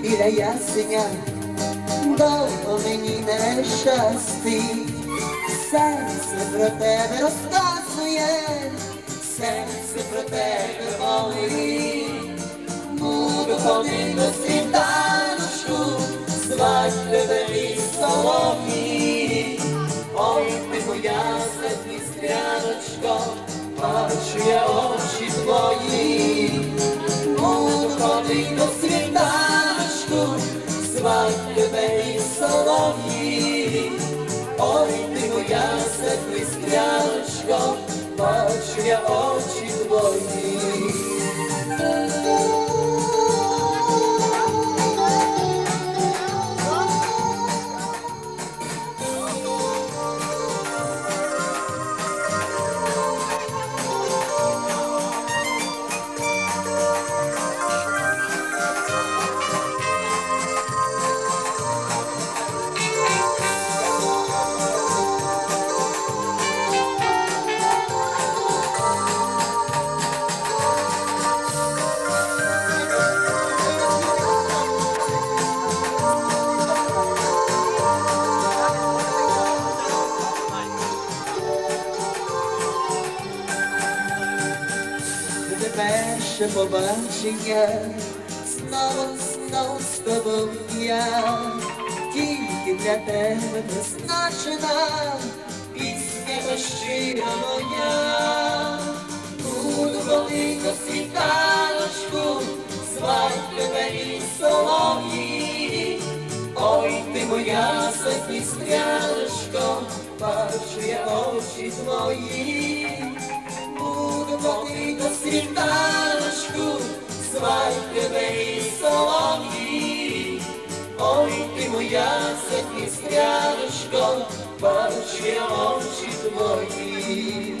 біля ясеня, довго мені не щастить, серце про тебе розказує, серце про тебе говорить, буду ходити до світаночку, звать тебе і солов'ї, ой ти моя сестряночко, бачу я очі твої. Буду ходити ти моя сестряночко, бачу я очі твої. Перше побачення, знову, знову з тобою я, тільки для тебе призначена, пісня щира моя, буду ходити світаночку, звать тебе і ой ти моя сестряночко, бачу я очі твої. Світаночку, звать тебе і солов'ї. Ой, ти моя сестряночко, бачу я очі твої.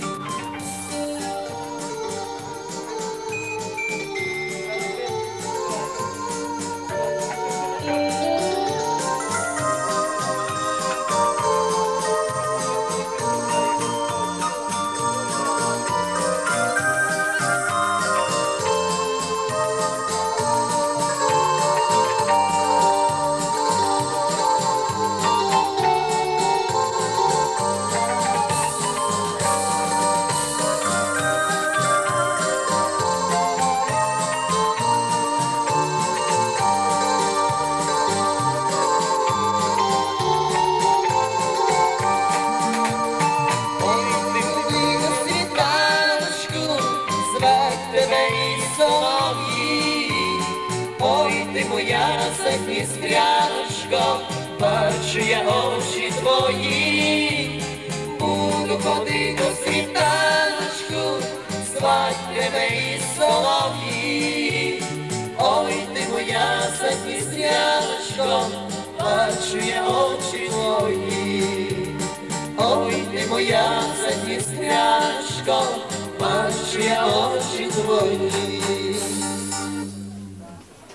Звать тебе і солов'ї. Ой, ти моя сестряночко, бачу я очі твої. Буду ходити до світаночку, звать тебе і солов'ї. Ой, ти моя сестряночко, бачу я очі твої. Ой, ти моя сестрячко, бачу я очі твої.